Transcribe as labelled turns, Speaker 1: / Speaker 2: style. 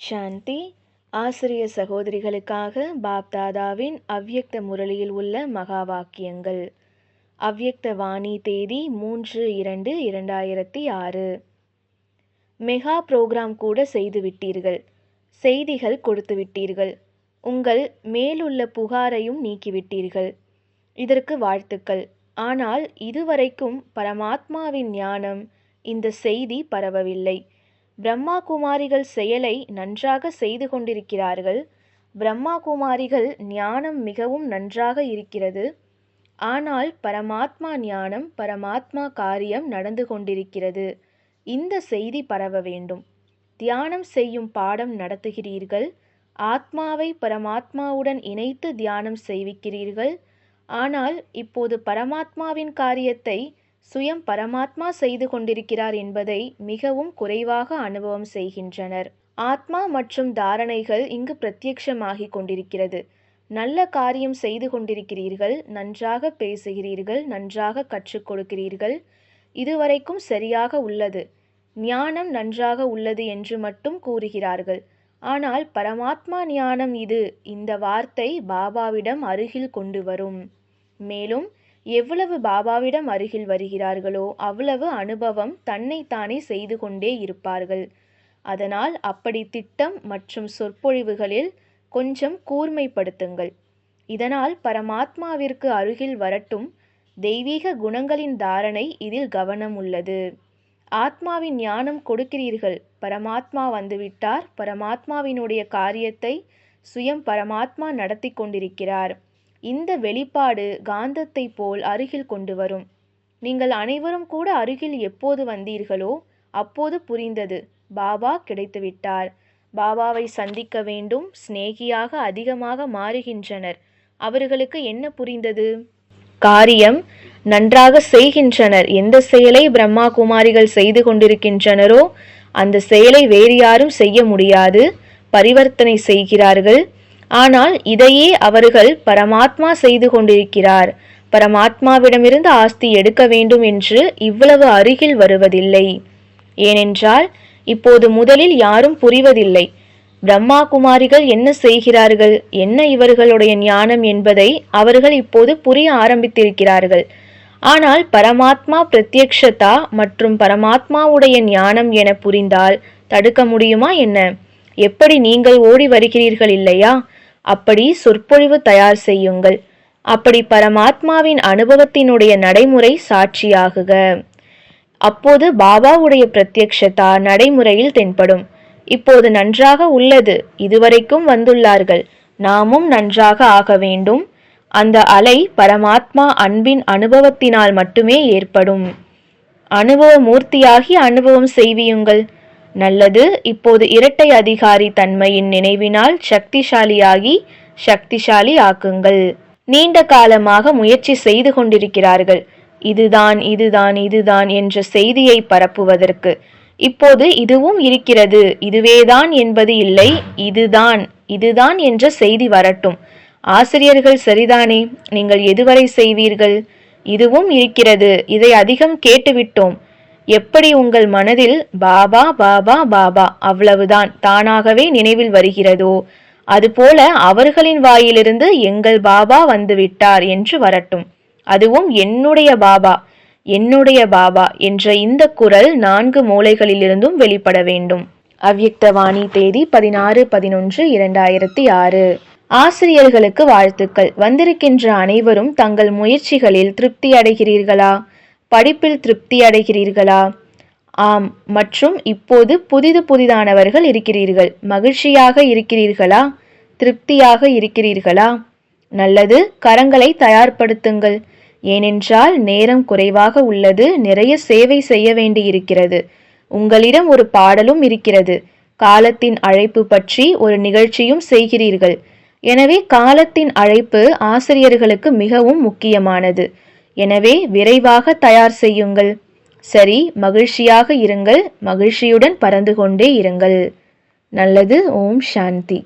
Speaker 1: சாந்தி ஆசிரிய சகோதரிகளுக்காக பாப்தாதாவின் அவ்யக்த முரளியில் உள்ள மகா வாக்கியங்கள் அவ்யக்த வாணி தேதி மூன்று இரண்டு இரண்டாயிரத்தி ஆறு. மெகா புரோகிராம் கூட செய்து விட்டீர்கள். செய்திகள் கொடுத்து விட்டீர்கள். உங்கள் மேலுள்ள புகாரையும் நீக்கிவிட்டீர்கள் இதற்கு வாழ்த்துக்கள். ஆனால் இதுவரைக்கும் பரமாத்மாவின் ஞானம் இந்த செய்தி பரவவில்லை. பிரம்மா குமாரிகள் செயலை நன்றாக செய்து கொண்டிருக்கிறார்கள். பிரம்மா குமாரிகள் ஞானம் மிகவும் நன்றாக இருக்கிறது. ஆனால் பரமாத்மா ஞானம் பரமாத்மா காரியம் நடந்து கொண்டிருக்கிறது. இந்த செய்தி பரவ வேண்டும். தியானம் செய்யும் பாடம் நடத்துகிறீர்கள். ஆத்மாவை பரமாத்மாவுடன் இணைத்து தியானம் செய்விக்கிறீர்கள். ஆனால் இப்போது பரமாத்மாவின் காரியத்தை சுயம் பரமாத்மா செய்து கொண்டிருக்கிறார் என்பதை மிகவும் குறைவாக அனுபவம் செய்கின்றனர். ஆத்மா மற்றும் தாரணைகள் இங்கு பிரத்யட்சமாகிக் கொண்டிருக்கிறது. நல்ல காரியம் செய்து கொண்டிருக்கிறீர்கள் நன்றாக பேசுகிறீர்கள் நன்றாக கற்றுக் கொடுக்கிறீர்கள். இதுவரைக்கும் சரியாக உள்ளது. ஞானம் நன்றாக உள்ளது என்று மட்டும் கூறுகிறார்கள். ஆனால் பரமாத்மா ஞானம் இது இந்த வார்த்தை பாபாவிடம் அருகில் கொண்டு வரும். மேலும் எவ்வளவு பாபாவிடம் அருகில் வருகிறார்களோ அவ்வளவு அனுபவம் தன்னைத்தானே செய்து கொண்டே இருப்பார்கள். அதனால் அப்படி திட்டம் மற்றும் சொற்பொழிவுகளில் கொஞ்சம் கூர்மைப்படுத்துங்கள். இதனால் பரமாத்மாவிற்கு அருகில் வரட்டும் தெய்வீக குணங்களின் தாரணை இதில் கவனம் உள்ளது ஆத்மாவின் ஞானம் கொடுக்கிறீர்கள். பரமாத்மா வந்துவிட்டார். பரமாத்மாவினுடைய காரியத்தை சுயம் பரமாத்மா நடத்தி கொண்டிருக்கிறார். இந்த வெளிப்பாடு காந்தத்தை போல் அருகில் கொண்டு வரும். நீங்கள் அனைவரும் கூட அருகில் எப்போது வந்தீர்களோ அப்போது புரிந்தது. பாபா கிடைத்துவிட்டார். பாபாவை சந்திக்க வேண்டும் சிநேகியாக அதிகமாக மாறுகின்றனர். அவர்களுக்கு என்ன புரிந்தது? காரியம் நன்றாக செய்கின்றனர். எந்த செயலை பிரம்மா குமாரிகள் செய்து கொண்டிருக்கின்றனரோ அந்த செயலை வேறு யாரும் செய்ய முடியாது. பரிவர்த்தனை செய்கிறார்கள். ஆனால் இதையே அவர்கள் பரமாத்மா செய்து கொண்டிருக்கிறார். பரமாத்மாவிடமிருந்து ஆஸ்தி எடுக்க வேண்டும் என்று இவ்வளவு அருகில் வருவதில்லை. ஏனென்றால் இப்போது முதலில் யாரும் புரிவதில்லை. பிரம்மா குமாரிகள் என்ன செய்கிறார்கள்? என்ன இவர்களுடைய ஞானம் என்பதை அவர்கள் இப்போது புரிய ஆரம்பித்திருக்கிறார்கள். ஆனால் பரமாத்மா பிரத்யக்ஷதா மற்றும் பரமாத்மாவுடைய ஞானம் என புரிந்தால் தடுக்க முடியுமா என்ன? எப்படி நீங்கள் ஓடி வருகிறீர்கள் இல்லையா? அப்படி சொற்பொழிவு தயார் செய்யுங்கள். அப்படி பரமாத்மாவின் அனுபவத்தினுடைய நடைமுறை சாட்சியாகுக. அப்போது பாபாவுடைய பிரத்யக்ஷதா நடைமுறையில் தென்படும். இப்போது நன்றாக உள்ளது. இதுவரைக்கும் வந்துள்ளார்கள். நாமும் நன்றாக ஆக வேண்டும். அந்த அலை பரமாத்மா அன்பின் அனுபவத்தினால் மட்டுமே ஏற்படும். அனுபவ மூர்த்தியாகி அனுபவம் செய்வியுங்கள். நல்லது. இப்போது இரட்டை அதிகாரி தன்மையின் நினைவினால் சக்திசாலியாகி சக்திசாலி ஆக்குங்கள். நீண்ட காலமாக முயற்சி செய்து கொண்டிருக்கிறார்கள். இதுதான் இதுதான் இதுதான் என்ற செய்தியை பரப்புவதற்கு. இப்போது இதுவும் இருக்கிறது. இதுவேதான் என்பது இல்லை. இதுதான் இதுதான் என்ற செய்தி வரட்டும். ஆசிரியர்கள் சரிதானே? நீங்கள் எதுவரை செய்வீர்கள்? இதுவும் இருக்கிறது. இதை அதிகம் கேட்டுவிட்டோம். எப்படி உங்கள் மனதில் பாபா பாபா பாபா அவ்வளவுதான் தானாகவே நினைவில் வருகிறதோ அதுபோல அவர்களின் வாயிலிருந்து எங்கள் பாபா வந்துவிட்டார் என்று வரட்டும். அதுவும் என்னுடைய பாபா என்னுடைய பாபா என்ற இந்த குரல் நான்கு மூலைகளிலிருந்தும் வெளிப்பட வேண்டும். அவ்யக்தவாணி தேதி பதினாறு பதினொன்று இரண்டாயிரத்தி ஆறு. ஆசிரியர்களுக்கு வாழ்த்துக்கள். வந்திருக்கின்ற அனைவரும் தங்கள் முயற்சிகளில் திருப்தி அடைகிறீர்களா? படிப்பில் திருப்தி அடைகிறீர்களா? ஆம் மற்றும் இப்போது புதிது புதிதானவர்கள் இருக்கிறீர்கள். மகிழ்ச்சியாக இருக்கிறீர்களா? திருப்தியாக இருக்கிறீர்களா? நல்லது கரங்களை தயார்படுத்துங்கள். ஏனென்றால் நேரம் குறைவாக உள்ளது நிறைய சேவை செய்ய வேண்டியிருக்கிறது. உங்களிடம் ஒரு பாடலும் இருக்கிறது. காலத்தின் அழைப்பு பற்றி ஒரு நிகழ்ச்சியும் செய்கிறீர்கள். எனவே காலத்தின் அழைப்பு ஆசிரியர்களுக்கு மிகவும் முக்கியமானது. எனவே விரைவாக தயார் செய்யுங்கள். சரி மகிழ்ச்சியாக இருங்கள். மகிழ்ச்சியுடன் பறந்து கொண்டே இருங்கள். நல்லது ஓம் சாந்தி.